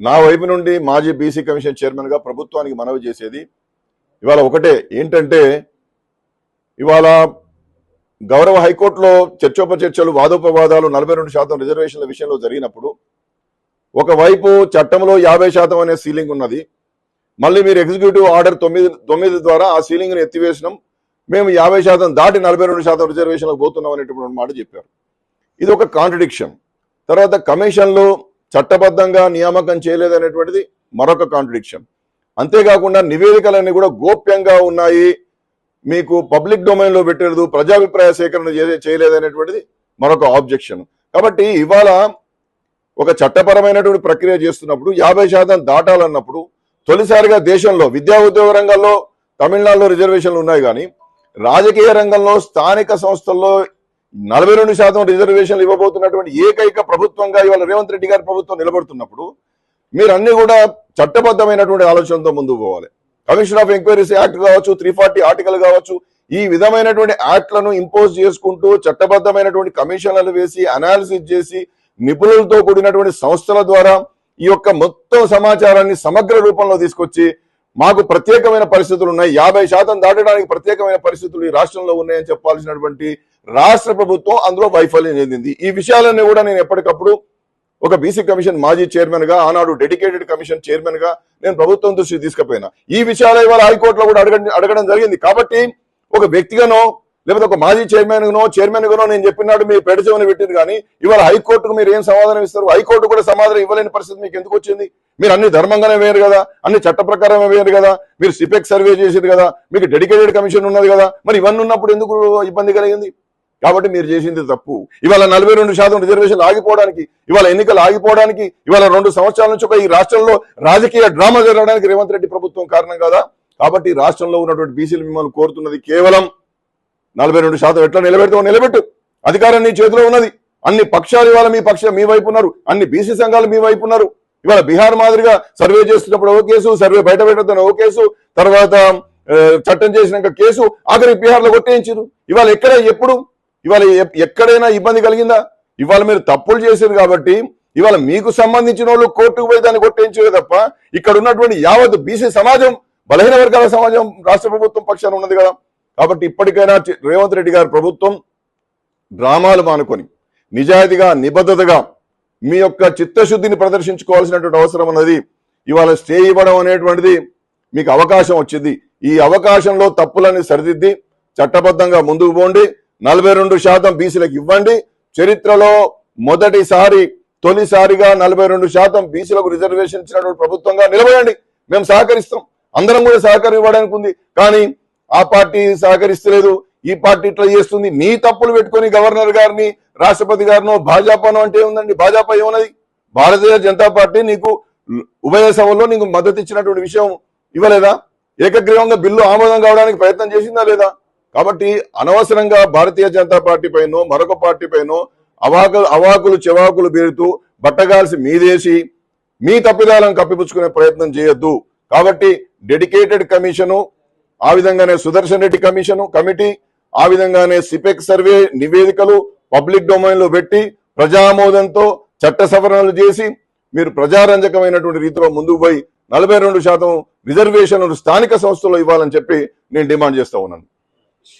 నా వైపు నుండి మాజీ బీసీ కమిషన్ చైర్మన్గా ప్రభుత్వానికి మనవి చేసేది ఇవాళ ఒకటే. ఏంటంటే ఇవాళ గౌరవ హైకోర్టులో చర్చోపచర్చలు వాదోపవాదాలు నలభై రెండు శాతం రిజర్వేషన్ల విషయంలో జరిగినప్పుడు ఒకవైపు చట్టంలో యాభై శాతం అనే సీలింగ్ ఉన్నది. మళ్ళీ మీరు ఎగ్జిక్యూటివ్ ఆర్డర్ తొమ్మిది తొమ్మిది ద్వారా ఆ సీలింగ్ని ఎత్తివేసినాం. మేము యాభై శాతం దాటి నలభై రెండు శాతం రిజర్వేషన్లకు పోతున్నాం అనేటువంటి మాట చెప్పారు. ఇది ఒక కాంట్రడిక్షన్. తర్వాత కమిషన్లు చట్టబద్ధంగా నియామకం చేయలేదనేటువంటిది మరొక కాంట్రడిక్షన్ అంతేకాకుండా నివేదికలన్నీ కూడా గోప్యంగా ఉన్నాయి. మీకు పబ్లిక్ డొమైన్లో పెట్టలేదు ప్రజాభిప్రాయ సేకరణ చేయలేదనేటువంటిది మరొక ఆబ్జెక్షన్ కాబట్టి ఇవాళ ఒక చట్టపరమైనటువంటి ప్రక్రియ చేస్తున్నప్పుడు యాభై శాతం దాటాలన్నప్పుడు తొలిసారిగా దేశంలో విద్యా ఉద్యోగ రంగంలో తమిళనాడులో రిజర్వేషన్లు ఉన్నాయి కానీ రాజకీయ రంగంలో స్థానిక సంస్థల్లో నలభై రెండు శాతం రిజర్వేషన్లు ఇవ్వబోతున్నటువంటి ఏకైక ప్రభుత్వంగా ఇవాళ రేవంత్ రెడ్డి గారి ప్రభుత్వం నిలబడుతున్నప్పుడు మీరు అన్ని కూడా చట్టబద్ధమైనటువంటి ఆలోచనతో ముందుకు పోవాలి. కమిషన్ ఆఫ్ ఎంక్వైరీస్ యాక్ట్ కావచ్చు త్రీ ఫార్టీ ఆర్టికల్ కావచ్చు ఈ విధమైనటువంటి యాక్ట్లను ఇంపోజ్ చేసుకుంటూ చట్టబద్ధమైనటువంటి కమిషన్లను వేసి అనాలిసిస్ చేసి నిపుణులతో కూడినటువంటి సంస్థల ద్వారా ఈ యొక్క మొత్తం సమాచారాన్ని సమగ్ర రూపంలో తీసుకొచ్చి మాకు ప్రత్యేకమైన పరిస్థితులు ఉన్నాయి. యాభై శాతం దాటడానికి ప్రత్యేకమైన పరిస్థితులు ఈ రాష్ట్రంలో ఉన్నాయని చెప్పాల్సినటువంటి రాష్ట్ర ప్రభుత్వం అందులో వైఫల్యం చెందింది. ఈ విషయాలన్నీ కూడా నేను ఎప్పటికప్పుడు ఒక బీసీ కమిషన్ మాజీ చైర్మన్గా ఆనాడు డెడికేటెడ్ కమిషన్ చైర్మన్గా నేను ప్రభుత్వం దృష్టికి తీసుకుపోయినా. ఈ విషయాలు ఇవాళ హైకోర్టులో కూడా అడగ అడగడం జరిగింది. కాబట్టి ఒక వ్యక్తిగానో లేకపోతే ఒక మాజీ చైర్మన్ గానో చైర్మన్ గానో నేను చెప్పినాడు మీరు పెడచమని పెట్టింది కానీ ఇవాళ హైకోర్టుకు మీరు ఏం సమాధానం ఇస్తారు? హైకోర్టు కూడా సమాధానం ఇవ్వలేని పరిస్థితి మీకు ఎందుకు వచ్చింది? మీరు అన్ని ధర్మంగానే వేయరు కదా? అన్ని చట్ట ప్రకారమే వేయరు కదా? మీరు సిపెక్ సర్వే చేసేది కదా? మీకు డెడికేటెడ్ కమిషన్ ఉన్నది కదా? మరి ఇవన్నీ ఉన్నప్పుడు ఎందుకు ఇబ్బంది కలిగింది? కాబట్టి మీరు చేసింది తప్పు. ఇవాళ నలభై రెండు శాతం రిజర్వేషన్లు ఆగిపోవడానికి ఇవాళ ఎన్నికలు ఆగిపోవడానికి ఇవాళ రెండు సంవత్సరాల నుంచి ఒక ఈ రాష్ట్రంలో రాజకీయ డ్రామా జరగడానికి రేవంత్ రెడ్డి ప్రభుత్వం కారణం కదా? కాబట్టి రాష్ట్రంలో ఉన్నటువంటి బీసీలు మిమ్మల్ని కోరుతున్నది కేవలం నలభై రెండు శాతం ఎట్లా నిలబెడతావు నిలబెట్టు. అధికారం నీ చేతిలో ఉన్నది. అన్ని పక్షాలు ఇవాళ మీ పక్ష మీ వైపు ఉన్నారు. అన్ని బీసీ సంఘాలు మీ వైపు ఉన్నారు. ఇవాళ బీహార్ మాదిరిగా సర్వే చేస్తున్నప్పుడు ఓ కేసు సర్వే బయట పెట్టద్దని ఓ కేసు తర్వాత చట్టం చేసినాక కేసు ఆఖరి బీహార్లో కొట్టేయించారు ఇవాళ ఎక్కడ ఎప్పుడు ఇవాళ ఎక్కడైనా ఇబ్బంది కలిగిందా? ఇవాళ మీరు తప్పులు చేశారు కాబట్టి ఇవాళ మీకు సంబంధించిన వాళ్ళు కోర్టుకు పోయి దాన్ని కొట్టించే తప్ప ఇక్కడ ఉన్నటువంటి యావత్ బీసీ సమాజం బలహీన వర్గాల సమాజం రాష్ట్ర ప్రభుత్వం పక్షాన ఉన్నది కదా. కాబట్టి ఇప్పటికైనా రేవంత్ రెడ్డి గారి ప్రభుత్వం డ్రామాలు మానుకొని నిజాయితీగా నిబద్ధతగా మీ యొక్క చిత్తశుద్ధిని ప్రదర్శించుకోవాల్సినటువంటి అవసరం ఉన్నది. ఇవాళ స్టే ఇవ్వడం అనేటువంటిది మీకు అవకాశం వచ్చింది. ఈ అవకాశంలో తప్పులని సరిదిద్ది చట్టబద్ధంగా ముందుకు పోండి. నలభై రెండు శాతం బీసీలకు ఇవ్వండి. చరిత్రలో మొదటిసారి తొలిసారిగా నలభై రెండు శాతం బీసీలకు రిజర్వేషన్ ఇచ్చినటువంటి ప్రభుత్వంగా నిలబడండి. మేము సహకరిస్తాం. అందరం కూడా సహకారం ఇవ్వడానికి ఉంది. కానీ ఆ పార్టీ సహకరిస్తలేదు. ఈ పార్టీ ఇట్లా చేస్తుంది. నీ తప్పులు పెట్టుకొని గవర్నర్ గారిని రాష్ట్రపతి గారినో భాజపానో అంటే ఉందండి భాజపా ఏమున్నది? భారతీయ జనతా పార్టీ నీకు ఉభయ సభలో నీకు మద్దతు ఇచ్చినటువంటి విషయం ఇవ్వలేదా? ఏకగ్రీవంగా బిల్లు ఆమోదం కావడానికి ప్రయత్నం చేసిందా లేదా? కాబట్టి అనవసరంగా భారతీయ జనతా పార్టీ పైనో మరొక పార్టీ పైనో అవాకులు అవాకులు చెవాకులు బీరుతూ బట్టగాల్సి మీదేసి మీ తప్పిదాలను కప్పిపుచ్చుకునే ప్రయత్నం చేయొద్దు. కాబట్టి డెడికేటెడ్ కమిషను ఆ విధంగానే సుదర్శన్ రెడ్డి కమిషను కమిటీ ఆ విధంగానే సిపెక్ సర్వే నివేదికలు పబ్లిక్ డొమైన్లో పెట్టి ప్రజామోదంతో చట్ట సవరణలు చేసి మీరు ప్రజారంజకమైనటువంటి రీతిలో ముందుకు పోయి నలభై రెండు శాతం రిజర్వేషన్లు స్థానిక సంస్థల్లో ఇవ్వాలని చెప్పి నేను డిమాండ్ చేస్తా ఉన్నాను.